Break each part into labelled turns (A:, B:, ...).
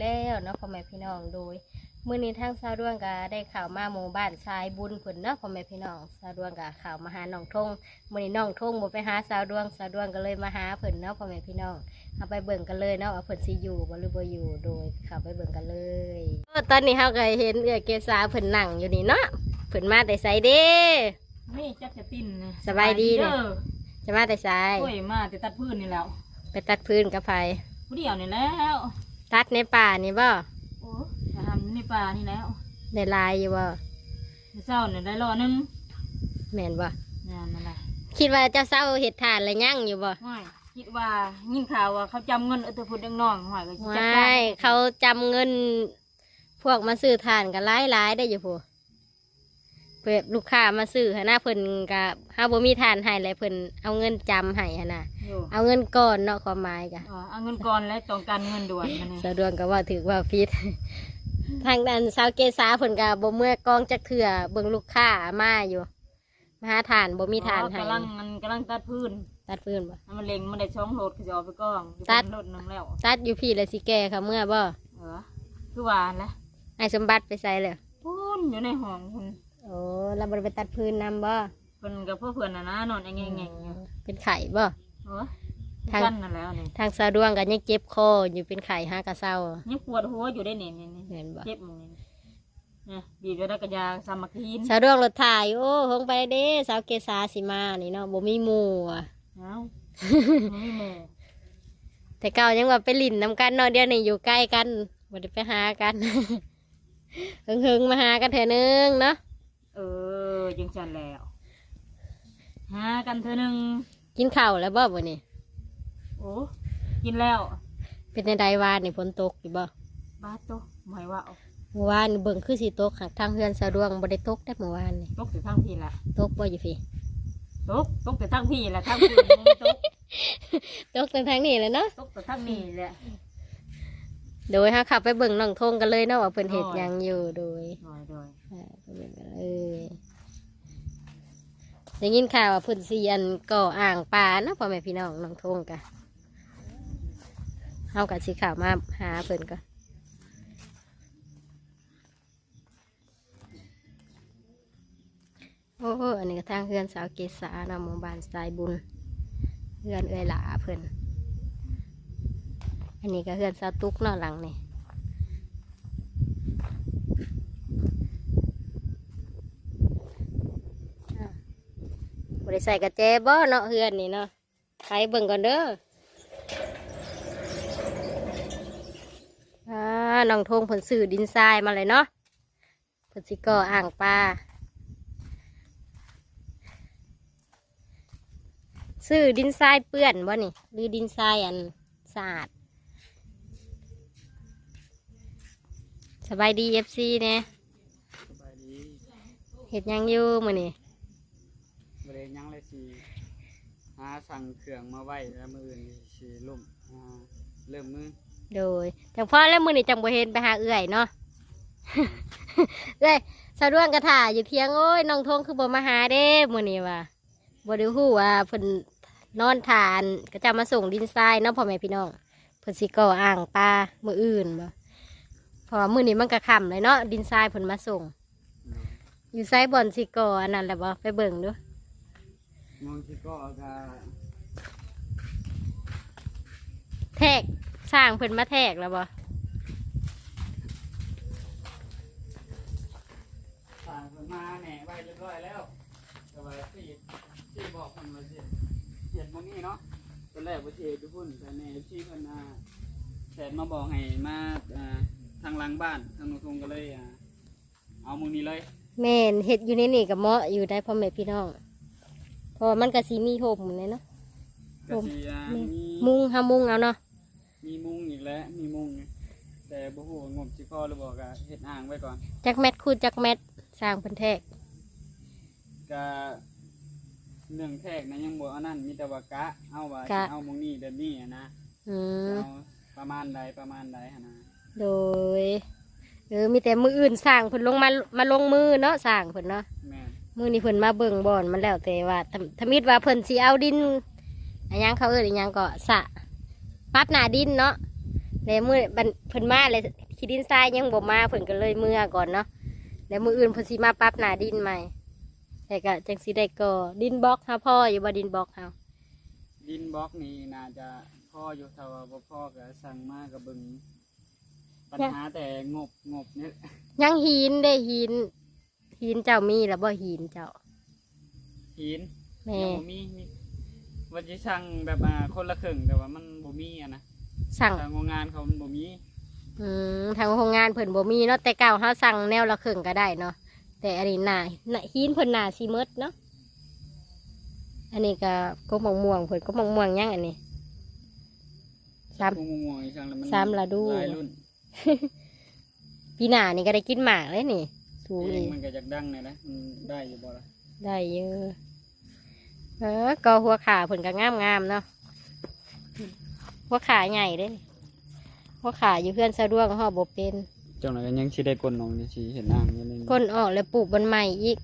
A: แล้วเนาะพ่อแม่พี่น้องโดยมื้อนี้ทางสาวดวงก็ได้ข่าวมาหมู่บ้านทรายบุญเพิ่นเนาะพ่อแม่พี่น้องสาวดวงก็ข่าวมาหาน้องทงมื้อนี้น้องทงบ่ไปหาสาวดวงสาวดวงก็เลยมาหาเพิ่นเนาะพ่อแม่พี่น้องเอาไปเบิ่งกันเลยเนาะว่าเพิ่นสิอยู่บ่หรือบ่อยู่โดยเข้าไปเบิ่งกันเลยเออตอนนี้เฮาก็เห็นเอื้อเกษาเพิ่นนั่งอยู่นี่เนาะเพิ่นมาแต่ไสเด้
B: นี่จักจะตินนะ
A: สบายดีเนี่ย
B: เด้อ
A: จะมาแต่ไส
B: โอ้ยมาแต่ตัดพื้นนี่แล้ว
A: ไปตัดพื้นกับไฟ
B: ผู้เดียวนี่แล้ว
A: ตัดในป่านี่บ่
B: โอ้จะทำในป่านี่แล้ว
A: ได้ลายอยู่บ่
B: เช้าเนี่ยได้รอหนึง
A: แม่นบ่
B: นี่นนั่นแหละ
A: คิดว่าเจ้าเศร้าเห็ดทานแล้วยั่งอยู่บ่
B: ห้อยคิดว่ายินข่าวว่าเขาจำเงินเออตัวพุดยังน้องห้อยก็สิจัด
A: ไม่
B: การ
A: เขาจำเงิน พวกมาซื้อทานกันหลายหลายๆได้อยู่พู เพื่อลูกค้ามาซื้อหนนะเพิ่นกับเฮาบ่มีทานให้เลยเพิ่นเอาเงินจำให้หนนะ
B: อยู่
A: เอาเงินก่อนเนาะความหมายกะ
B: อ๋อเอาเงินก่อนแล้วต้องการเงินด่วนมันนี่
A: สะดวกก็ว่าถือว่าพิษทางด้านสาวเกษาเพิ่นก็บ่เมื่อกองจักเถื่อเบิ่งลูกค้ามาอยู่มาหาทานบ่มีทานให้
B: กำลังมันกำลังตัดพื้น
A: ตัดพื้นบ่
B: ให้มันเล็งมันได้ช่องโหลดก็จะเอาไปกล้อง
A: ตัด
B: โหลดหนึงแล้ว
A: ตัดอยู่พี่เลยสิแก่ค่ะเมื่อบ่
B: เออคือว่าแหละ
A: ไอ้สมบัติไปใส่เลย
B: พูนอยู่ในห้องคุณ
A: โอ้เราบ่ได้ไปตัดพื้นนำบ่
B: เพิ่นกับพวกเพื่อนน่ะนะนอนแง่งๆอยู่
A: เป็นไข่บ่
B: เออ
A: ทาง
B: กันนั่นแล้วนี่
A: ทางสะดวงกันยังเจ็บคออยู่เป็นไข่ห้ากระเซ้า
B: ยังปวดหัวอยู่ได้เนี่ยนี่นี่
A: เห็นบ่
B: เจ็บมึงนี่เนี่ยบีบแล้วได้กระยาสามัคคีน
A: สะดวงรถถ่ายโอ้หงไปเด้สาวเกษาสิมานี่เนาะบ่มีหมู่อะ
B: เอ้าไม่โม
A: แต่เก่ายังว่าไปลิ่นนำกันเนาะเดี๋ยวนี้อยู่ใกล้กันบ่ได้ไปหากันหึงๆมาหากันเถอะนึงเนาะ
B: เอ อยังจันแล้วหากันเธอหนึ่ง
A: กินข้าวแล้วบ่บ่นี่
B: โอ้กินแล้ว
A: เป็นในใดวานนี่ฝนตกอยู่บ่
B: บาโตหมายว่าเอา
A: เมื่อวานเบิ่งคือสิตกหักทางเฮือนสะดวงบ่ได้ตกได้เมื่อวานนี่
B: ตกแต่ทั้งพี่ละ
A: ตกบ่อยู่พี่
B: ตกตกแต่ทั้งพี่ละทั้งพี่ยังไม่ตก
A: ตกทางทางนี้เลยเนาะ
B: ตกแต่ทั้งนี่แหละ
A: โดยฮะขับไปเบิ่งน้องทงกันเลยเนาะว่าเพิ่นเฮ็ด
B: โอ้ย
A: หยังอยู่โดย
B: โดยโดย
A: อ่าไปเบิ่งกันเลย ได้ยินข่าวว่าเพิ่นสิอันก่ออ่างปลาเนาะพ่อแม่พี่น้องน้องทงกะเฮากับสิข่าวมาหาเพิ่นก่อนโอ้อันนี้ก็ทางเฮือนสาวเกษานาะหมู่บ้านสายบุญเฮือนเอื้อยหลาเพิ่นอันนี้ก็เฮือนสาวตุ๊กนาหลังนี่ บริใส่กระเจบ่เนาะเฮือนนี่เนาะไปเบิ่งก่อนเด้ออ่าน้องทงผลสื่อดินทรายมาเลยเนาะผลสิก่ออ่างปลาซื้อดินทรายเปื้อนบ่นี่หรือดินทรายอันสะอาดสบายดีเอฟซีเนี่ย
C: สบายดี
A: เห็ดหยังอยู่มื้อนี้
C: บริเวณยังเลยสิหาสั่งเครื่องมาไว้แล้วมืออื่นสิลุ่มอ่าเริ่มมือ
A: โดยจังพ่อแล้วมื้อนี้จังบ่เห็นไปหาเอื้อยเนาะเอ้ยสะดวกกระถ่าอยู่เที่ยงโอ้ยน้องทงคือบ่มาหาเด้มื้อนี้ว่าบ่ได้ฮู้ว่าเพิ่นนอนทานก็จะมาส่งดินทรายเนาะพ่อแม่พี่น้องเพิ่นสิก่ออ่างปลามื้ออื่นบ่เพราะว่ามื้อนี้มันก็ค่ำเลยเนาะดินทรายเพิ่นมาส่ง อยู่ไซบ่อนสิก่ออันนั้นแหละบ่ไปเบิ่งดู
C: มองที่ ก็จะ
A: แทกสร้างเพิ่นมาแทกแล้วบ่
C: สั่งเพิ่นมาแหน่ไว้เรียบร้อยแล้วแต่ว่าสี่สี่บอกเพิ่นว่าสิเห็ดมองนี่เนาะตอนแรกว่าสิเฮ็ดอยู่พุ่นแต่แม่ที่เพิ่นอ่าแสนมาบอกให้มาอ่าทางหลังบ้านทางหนูทงก็เลยอ่าเอามือนี้เลย
A: แม่นเฮ็ดอยู่ในนี่กับเหมาะอยู่ได้พ่อแม่พี่น้องเพราะว่ามันก็สิมีห่มเลยเนาะ
C: ก็สิอ่า
A: มี
C: มี
A: มุงหามุงเอาเนาะ
C: มีมุงอีกแล้วมีมุงแต่บ่ฮู้ว่างบสิพอหรือบ่ก็เฮ็ดอ่างไว้ก่อน
A: จักแมทคูณจักแมทสร้างเพิ่นแทก
C: ก็เรื่องแทกนะยังบ่เอานั่นมีแต่ว่ากะ เอาว่าสิเอามุงนี้แบบนี้อะนะ
A: อืม
C: เอาประมาณใดประมาณใดหั่นนะ
A: โดยเออมีแต่มืออื่นสร้างเพิ่นลงมามาลงมือเนาะสร้างเพิ่นเนาะ
C: แม่น
A: มือนี้เพิ่นมาเบิ่งบ่อนมันแล้วแต่ว่าถ้าถ้ามิดว่าเพิ่นสิเอาดินอันยังเขาเอิ้นอันยังก็สะปรั๊บหน้าดินเนาะแล้วมือบันเพิ่นมาเลยขี้ดินทรายยังบ่มาเพิ่นก็เลยเมื่อก่อนเนาะแล้วมืออื่นเพิ่นสิมาปรั๊บหน้าดินใหม่แต่ก็จังสิได้ก่อดินบล็อกหาพ่ออยู่บ่ดินบล็อกเฮา
C: ดินบล็อกนี่น่าจะพ่ออยู่ถ้าว่าบ่พ่อก็สั่งมาก็เบิ่งปัญหาแต่งบงบเนี่ย
A: ยังหินได้หิน หินเจ้ามีแล้วบ่หินเจ้า
C: หิน
A: แม่
C: ยังบ่มีมีว่าจะสั่งแบบอ่าคนละครึ่งแต่ว่ามันบ่มีอะนะ
A: สั่ง
C: ทางโรงงานเขามันบ่มี
A: อืมทางโรงงานเพิ่นบ่มีเนาะแต่เก่าเฮาสั่งแนวละครึ่งก็ได้เนาะแต่อันนี้หน้าหน้าหินเพิ่นหน้าสิหมดเนาะอันนี้ก็ก็มะม่วงเพิ่นก็มะม่วงยังอันนี้สาม
C: พวกม่วงๆอีกสั่งแล้วมัน
A: สามฤดู
C: หลายรุ่น
A: ปีหน้านี่ก็ได้กินหมากเลยนี่ สูง
C: เพลง
A: อีก
C: มันก็จะดังเลยนะมันได้อยู่บ่ล่ะ
A: ได้เยอะ เออ ก็หัวขาเพิ่นก็งามงามๆเนาะ หัวขาใหญ่เด้นี่หัวขาอยู่เพื่อนสะดวกห่อบ่เป็น
C: จังหวะก็ยังสิได้กลนน้องสิเห็นนางอยู่นี่
A: ก้นออกแล้วปลูกบนใหม่อีก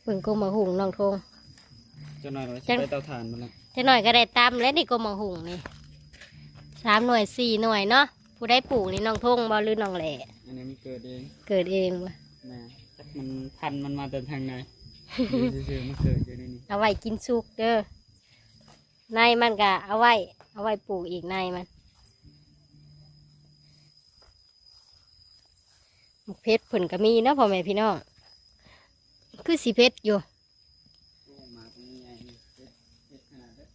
A: เพิ่นก็มาหุงน้องทง
C: จังหวะเรา
A: จั
C: สิ
A: ง
C: ไปเตาถ่านมันละ
A: จะหน่อยก็ได้ตำแล้วนี่ก็มาหุงนี่สามหน่วยสี่หน่วยเนาะ ผู้ได้ปลูกนี่น้องทงบ่หรือน้องแหล่
C: อันนี้มันเกิดเอง
A: เกิดเองวะ
C: แม่จักมันพันธุ์มันมาแต่ทางไหนอยู่ซื่อๆมันเกิดอยู่ในนี้
A: เอาไว้กินสุกเด้อในมันก็เอาไว้ เอาไว้ปลูกอีกในมันหมกเพชรผลก็มีเนาะพ่อแม่พี่น้องคือสีเพชรอยู่
C: โอ้มาตรงนี้ไอ้นี่เฮ็ดเฮ็ดขนาดนั้น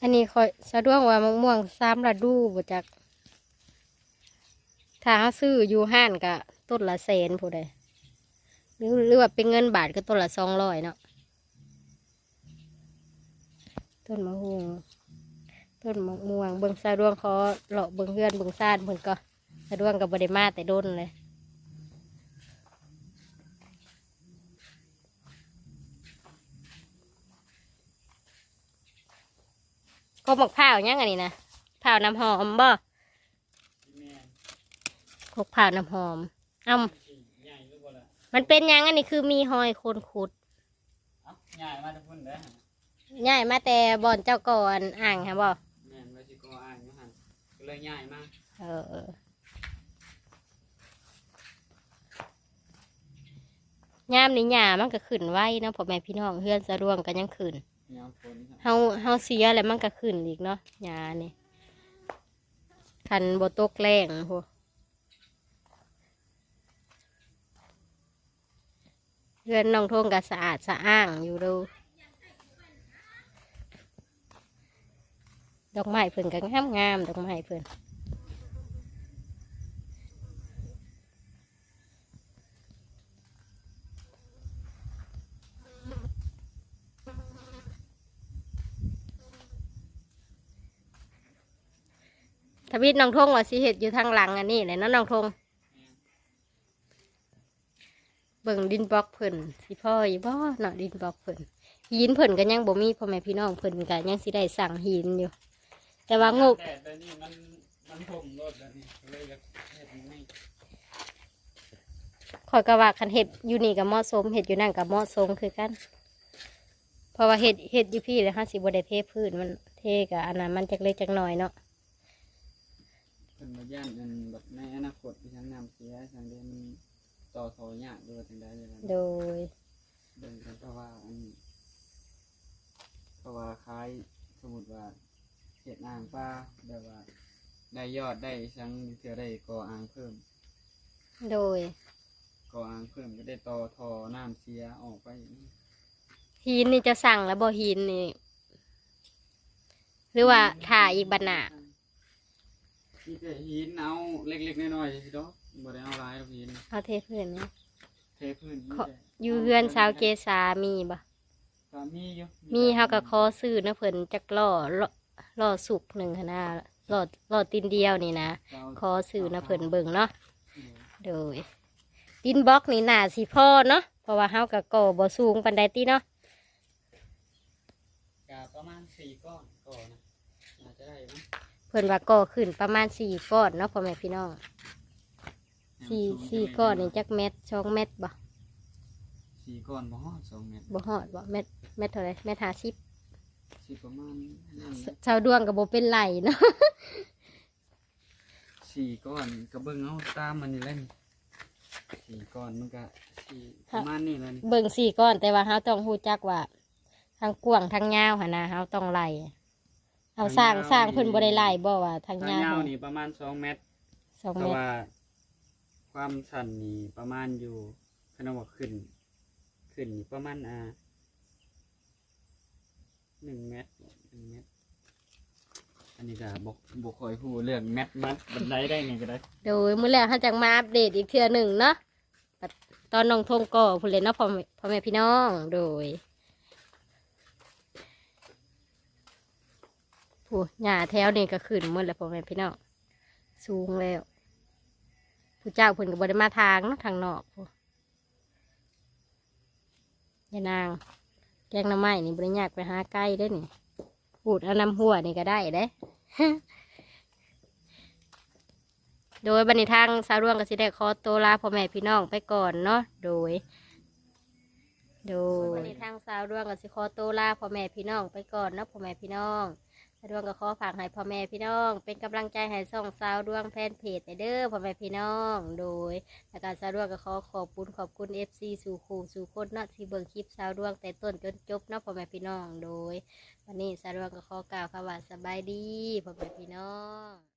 A: อันนี้คอยสะดวกว่ามะม่วงซ้ำระดูบ่จัก ถ้าหาซื้ออยู่ห้านก็ต้นละแสนผู้ใดหรือหรือว่าเป็นเงินบาทก็ต้นละสองร้อยเนาะต้นมะม่วงต้นมะม่วงเบิ่งสะดวกขอเลาะเบิ่งเพื่อนเบิ่งซ่านเพิ่นก็สะดวกกับบไดมาแต่โดนเลยก็หมกผ้าวยังนี้นะผ้าน้ำหอมบ่ หกผ้าวน้ำหอมเอ้า
C: สิใหญ่หรือบ่ล่ะ
A: มันเป็นหยังอันนี้คือมีหอยโคนขุด
C: เอ้าใหญ่มาจากพุ่นเด้อ
A: ง่ายมาแต่บ่อนเจ้าก่อนอ่างค่ะบ่
C: แม่นว่าสิก่ออ่างอยู่หั่นก็เลยใหญ่มาก
A: เออเออๆยามนี้หญ้ามันก็ขึ้นไว้เนาะพ่อแม่พี่น้องเฮือนสะดวงก็ยังขึ้น
C: ยามฝนครับ
A: เฮาเฮาเสียแล้วมันก็ขึ้นอีกเนาะหญ้านี่คันบ่ตกแรงโห เฮือนน้องทงก็สะอาดสะอ้างอยู่ดูดอกไม้เพิ่นก็งามงามดอกไม้เพิ่นทวิตน้องทงว่าสิเห็ดอยู่ทางหลังอันนี้แหละเนะน้องทง เบิ่งดินบล็อกเพิ่นสิพ่ออยู่บ่เนาะดินบล็อกเพิ่นหินเพิ่นก็ยังบ่มีพ่อแม่พี่น้องเพิ่นก็ยังสิได้สั่งหินอยู่ แต่ว่างก
C: แต่แต่นี่มันมันผมรถแล้วนี่ก็เลยจะเฮ็ดไม่
A: ข่อยก็ว่าคันเห็ดอยู่นี่ก็เหมาะสมเห็ดอยู่นั่นก็เหมาะสมคือกัน เพราะว่าเห็ดเห็ดอยู่พี่เลยฮะสิบได้เทพื้นมันเทกับอันนั้นมันจักเล็กจักหน้อยเนาะ
C: เป็นมาย่านอันแบบในอนาคตที่ฉันนำเสียทางเดียมัน ต่อเขายากด้วยทางใดเลย
A: โดย
C: เดินกันเพราะว่าอันเพราะว่าคล้ายสมมติว่าเห็ดอ่างปลาแบบว่า ได้ยอดได้ชังเทื่อได้ก่ออ่างเพิ่ม
A: โดย
C: ก่ออ่างเพิ่มก็ได้ต่อทอน้ำเสียออกไป
A: หินนี่จะสั่งแล้วบ่หินนี่ หรือว่าถ่าอีกบันหนา
C: ที่แต่หินเอาเล็กๆน้อยๆสิดอก บ่ได้เอาหลายหรอกหิน
A: เอาเทพื้นนี่
C: เทพื้น
A: ขออยู่เฮือนสาวเกษามีบ่
C: ก็มีอยู่
A: มีเฮาก็ขอซื้อนะเพิ่นจักล่อล่อล่อสุกหนึ่งหั้นนะล่อล่อตีนเดียวนี่นะ
C: เจ้า
A: ขอซื้อนะเพิ่นเบิ่งเนาะ
C: เออ
A: โดยดินบล็อกนี่หนาสิพ่อเนาะเพราะว่าเฮากับก่อบ่สูงปานใดติเนาะ
C: กะประมาณสี่ก้อนก่อนนะน่าจะได้มั้ง
A: เพิ่นว่าก่อขึ้นประมาณสี่ก้อนเนาะพ่อแม่พี่น้อง สี่สี่ก้อนนี่จักเม็ดสองเม็ดบ่
C: สสี่ก้อนบ่ฮอดสองเม็ด
A: บ่ฮอดบ่เม็ดเม็ดเท่าไหรเม็ดห้าสิบ
C: สิประมาณนั่นแหละ
A: ชาวดวงกับโบเป็นไหลเนาะ
C: สี่ก้อนก็เบิ่งเอาตามมันนี่แหละนี่สี่ก้อนมันก็สี่ประมาณนี้แหละนี่
A: เบิ่งสี่ก้อนแต่ว่าเฮาต้องฮู้จักว่าทางกว้างทางยาวหั่นนะเฮาต้องไล่เอาสร้างสร้างเพิ่นบ่ได้ไล่บ่ว่าทางาว
C: ทายงยาวนี่ประมาณสองเมตร
A: สอง
C: แต่
A: เมตร
C: ว่า ความสั้นนี่ประมาณอยู่คณะว่าขึ้น ขึ้นนี่ประมาณอ่าหนึ่งเมตรหนึ่งเมตรอันนี้ก็บอกบอกคอยพูเรื่องแมทมัดบันไดได้ไงก็ได้
A: โดยมื้อแรกเฮาจังมาอัปเดตอีกเทื่อหนึ่งเนาะตอนน้องทงก่อพุ่นเลยเนาะพ่อแม่พ่อแม่พี่น้องโดยผู้หญ้าแถวนี่ก็ขึ้นหมดแล้วพ่อแม่พี่น้องสูงแล้ว ผู้เจ้าเพิ่นก็บ่ได้มาทางเนาะทางนอกพู้ยานาง แกงน้ำไม้นี่บริยากไปหาไก่ได้นี่ปูดเอาน้ำหัวนี่ก็ได้เด้โดยบันทางสาวร่วงก็สิได้ขอตัวลาพ่อแม่พี่น้องไปก่อนเนาะโดย โดยบันทางสาวร่วงก็สิขอตัวลาพ่อแม่พี่น้องไปก่อนเนาะพ่อแม่พี่น้อง สาวร่วงก็ขอฝากให้พ่อแม่พี่น้อง เป็นกำลังใจให้ส่องสาวดวงแฟนเพจเด้อพ่อแม่พี่น้อง โดยอาการสาวดวงก็ขอขอบคุณขอบคุณ FC สู่ครูสู่คนเนาะที่เบิ่งคลิปสาวดวงแต่ต้นจนจบเนาะพ่อแม่พี่น้อง โดย วันนี้สาวดวงก็ขอกล่าวคำว่าสบายดีพ่อแม่พี่น้อง